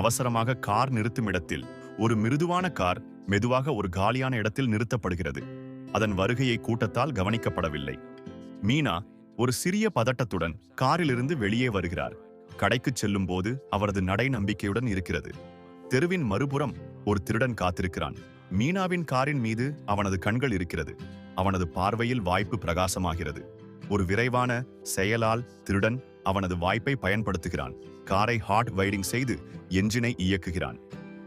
அவசரமாக கார் நிறுத்தும் இடத்தில் ஒரு மிருதுவான கார் மெதுவாக ஒரு காலியான இடத்தில் நிறுத்தப்படுகிறது. அதன் வருகையை கூட்டத்தால் கவனிக்கப்படவில்லை. மீனா ஒரு சிறிய பதட்டத்துடன் காரிலிருந்து வெளியே வருகிறார். கடைக்கு செல்லும் போது அவரது நடை நம்பிக்கையுடன் இருக்கிறது. தெருவின் மறுபுறம் ஒரு திருடன் காத்திருக்கிறான். மீனாவின் காரின் மீது அவனது கண்கள் இருக்கிறது. அவனது பார்வையில் வாய்ப்பு பிரகாசமாகிறது. ஒரு விரைவான செயலால் திருடன் அவனது வாய்ப்பை பயன்படுத்துகிறான். காரை ஹார்ட் வைரிங் செய்து என்ஜினை இயக்குகிறான்.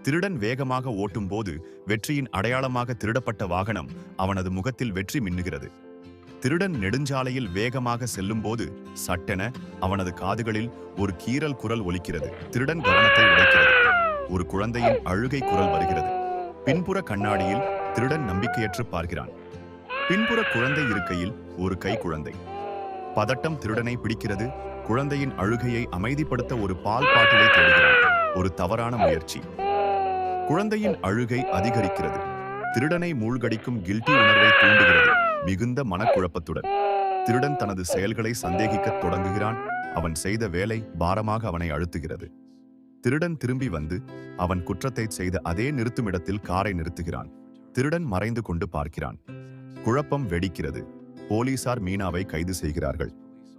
திருடன் வேகமாக ஓட்டும் போது வெற்றியின் அடையாளமாக திருடப்பட்ட வாகனம் அவனது முகத்தில் வெற்றி மின்னுகிறது. திருடன் நெடுஞ்சாலையில் வேகமாக செல்லும்போது சட்டென அவனது காதுகளில் ஒரு கீறல் குரல் ஒலிக்கிறது. திருடன் கவனத்தை உடைக்கிறது. ஒரு குழந்தையின் அழுகை குரல் வருகிறது. பின்புற கண்ணாடியில் திருடன் நம்பிக்கையற்று பார்க்கிறான். பின்புற குழந்தை இருக்கையில் ஒரு கை குழந்தை. பதட்டம் திருடனை பிடிக்கிறது. குழந்தையின் அழுகையை அமைதிப்படுத்த ஒரு பால் பாட்டிலை தேடுகிறார் ஒரு தவறான முயற்சி. குழந்தையின் அழுகை அதிகரிக்கிறது. திருடனை மூழ்கடிக்கும் கில்ட்டி உணர்வை தூண்டுகிறது மிகுந்த மனக்குழப்பத்துடன். திருடன் தனது செயல்களை சந்தேகிக்கத் தொடங்குகிறான். அவன் செய்த வேலை பாரமாக அவனை அழுத்துகிறது. திருடன் திரும்பி வந்து அவன் குற்றத்தை செய்த அதே நிறுத்துமிடத்தில் காரை நிறுத்துகிறான். திருடன் மறைந்து கொண்டு பார்க்கிறான். குழப்பம் வெடிக்கிறது. போலீசார் மீனாவை கைது செய்கிறார்கள்.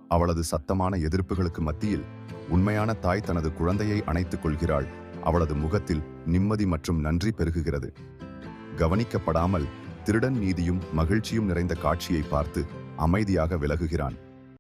அவளது சத்தமான எதிர்ப்புகளுக்கு மத்தியில் உண்மையான தாய் தனது குழந்தையை அணைத்துக் கொள்கிறாள். அவளது முகத்தில் நிம்மதி மற்றும் நன்றி பெருகுகிறது. கவனிக்கப்படாமல் திருடன் நீதியும் மகிழ்ச்சியும் நிறைந்த காட்சியை பார்த்து அமைதியாக விலகுகிறான்.